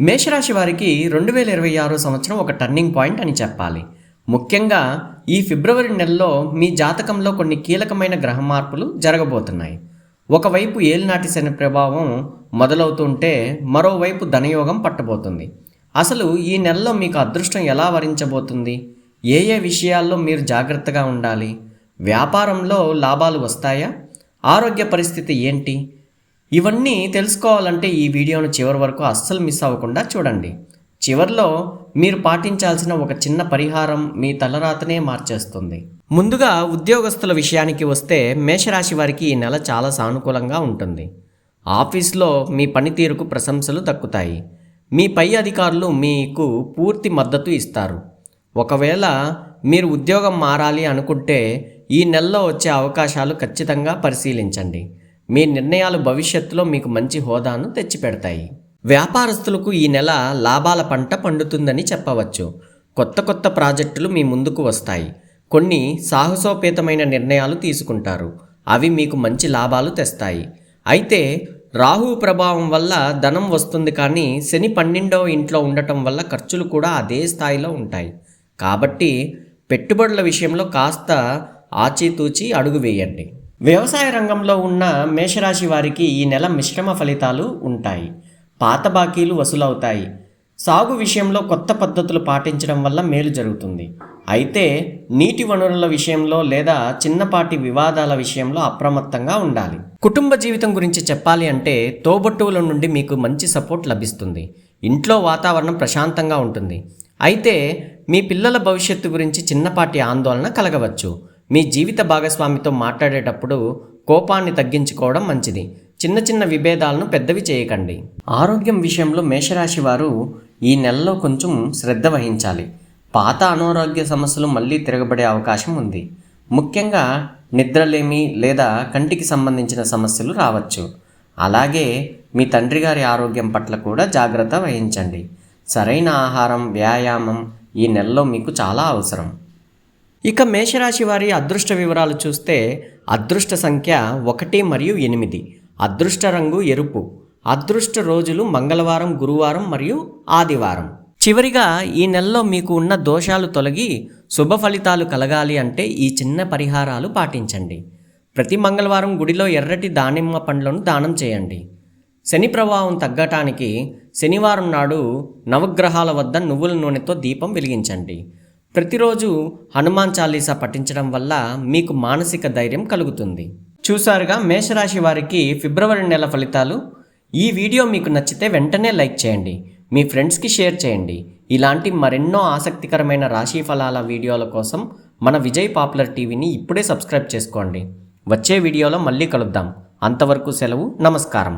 మేషరాశి వారికి రెండు వేల ఇరవై ఆరో సంవత్సరం ఒక టర్నింగ్ పాయింట్ అని చెప్పాలి. ముఖ్యంగా ఈ ఫిబ్రవరి నెలలో మీ జాతకంలో కొన్ని కీలకమైన గ్రహ మార్పులు జరగబోతున్నాయి. ఒకవైపు ఏలినాటి శని ప్రభావం మొదలవుతుంటే మరోవైపు ధనయోగం పట్టబోతుంది. అసలు ఈ నెలలో మీకు అదృష్టం ఎలా వరించబోతుంది? ఏ ఏ విషయాల్లో మీరు జాగ్రత్తగా ఉండాలి? వ్యాపారంలో లాభాలు వస్తాయా? ఆరోగ్య పరిస్థితి ఏంటి? ఇవన్నీ తెలుసుకోవాలంటే ఈ వీడియోను చివరి వరకు అస్సలు మిస్ అవ్వకుండా చూడండి. చివర్లో మీరు పాటించాల్సిన ఒక చిన్న పరిహారం మీ తలరాతనే మార్చేస్తుంది. ముందుగా ఉద్యోగస్తుల విషయానికి వస్తే మేషరాశి వారికి ఈ నెల చాలా సానుకూలంగా ఉంటుంది. ఆఫీస్లో మీ పనితీరుకు ప్రశంసలు దక్కుతాయి. మీ పై అధికారులు మీకు పూర్తి మద్దతు ఇస్తారు. ఒకవేళ మీరు ఉద్యోగం మారాలి అనుకుంటే ఈ నెలలో వచ్చే అవకాశాలు ఖచ్చితంగా పరిశీలించండి. మీ నిర్ణయాలు భవిష్యత్తులో మీకు మంచి హోదాను తెచ్చిపెడతాయి. వ్యాపారస్తులకు ఈ నెల లాభాల పంట పండుతుందని చెప్పవచ్చు. కొత్త కొత్త ప్రాజెక్టులు మీ ముందుకు వస్తాయి. కొన్ని సాహసోపేతమైన నిర్ణయాలు తీసుకుంటారు. అవి మీకు మంచి లాభాలు తెస్తాయి. అయితే రాహు ప్రభావం వల్ల ధనం వస్తుంది కానీ శని పన్నెండవ ఇంట్లో ఉండటం వల్ల ఖర్చులు కూడా అదే స్థాయిలో ఉంటాయి. కాబట్టి పెట్టుబడుల విషయంలో కాస్త ఆచితూచి అడుగు వేయండి. వ్యవసాయ రంగంలో ఉన్న మేషరాశి వారికి ఈ నెల మిశ్రమ ఫలితాలు ఉంటాయి. పాత బాకీలు వసూలవుతాయి. సాగు విషయంలో కొత్త పద్ధతులు పాటించడం వల్ల మేలు జరుగుతుంది. అయితే నీటి వనరుల విషయంలో లేదా చిన్నపాటి వివాదాల విషయంలో అప్రమత్తంగా ఉండాలి. కుటుంబ జీవితం గురించి చెప్పాలి అంటే తోబట్టువుల నుండి మీకు మంచి సపోర్ట్ లభిస్తుంది. ఇంట్లో వాతావరణం ప్రశాంతంగా ఉంటుంది. అయితే మీ పిల్లల భవిష్యత్తు గురించి చిన్నపాటి ఆందోళన కలగవచ్చు. మీ జీవిత భాగస్వామితో మాట్లాడేటప్పుడు కోపాన్ని తగ్గించుకోవడం మంచిది. చిన్న చిన్న విభేదాలను పెద్దవి చేయకండి. ఆరోగ్యం విషయంలో మేషరాశి వారు ఈ నెలలో కొంచెం శ్రద్ధ వహించాలి. పాత అనారోగ్య సమస్యలు మళ్ళీ తిరగబడే అవకాశం ఉంది. ముఖ్యంగా నిద్రలేమి లేదా కంటికి సంబంధించిన సమస్యలు రావచ్చు. అలాగే మీ తండ్రి గారి ఆరోగ్యం పట్ల కూడా జాగ్రత్త వహించండి. సరైన ఆహారం వ్యాయామం ఈ నెలలో మీకు చాలా అవసరం. ఇక మేషరాశి వారి అదృష్ట వివరాలు చూస్తే అదృష్ట సంఖ్య ఒకటి మరియు ఎనిమిది. అదృష్ట రంగు ఎరుపు. అదృష్ట రోజులు మంగళవారం గురువారం మరియు ఆదివారం. చివరిగా ఈ నెలలో మీకు ఉన్న దోషాలు తొలగి శుభ ఫలితాలు కలగాలి అంటే ఈ చిన్న పరిహారాలు పాటించండి. ప్రతి మంగళవారం గుడిలో ఎర్రటి దానిమ్మ పండ్లను దానం చేయండి. శని ప్రభావం తగ్గటానికి శనివారం నాడు నవగ్రహాల వద్ద నువ్వుల నూనెతో దీపం వెలిగించండి. ప్రతిరోజు హనుమాన్ చాలీసా పఠించడం వల్ల మీకు మానసిక ధైర్యం కలుగుతుంది. చూసారుగా మేషరాశి వారికి ఫిబ్రవరి నెల ఫలితాలు. ఈ వీడియో మీకు నచ్చితే వెంటనే లైక్ చేయండి. మీ ఫ్రెండ్స్కి షేర్ చేయండి. ఇలాంటి మరెన్నో ఆసక్తికరమైన రాశి ఫలాల వీడియోల కోసం మన విజయ్ పాపులర్ టీవీని ఇప్పుడే సబ్స్క్రైబ్ చేసుకోండి. వచ్చే వీడియోలో మళ్ళీ కలుద్దాం. అంతవరకు సెలవు నమస్కారం.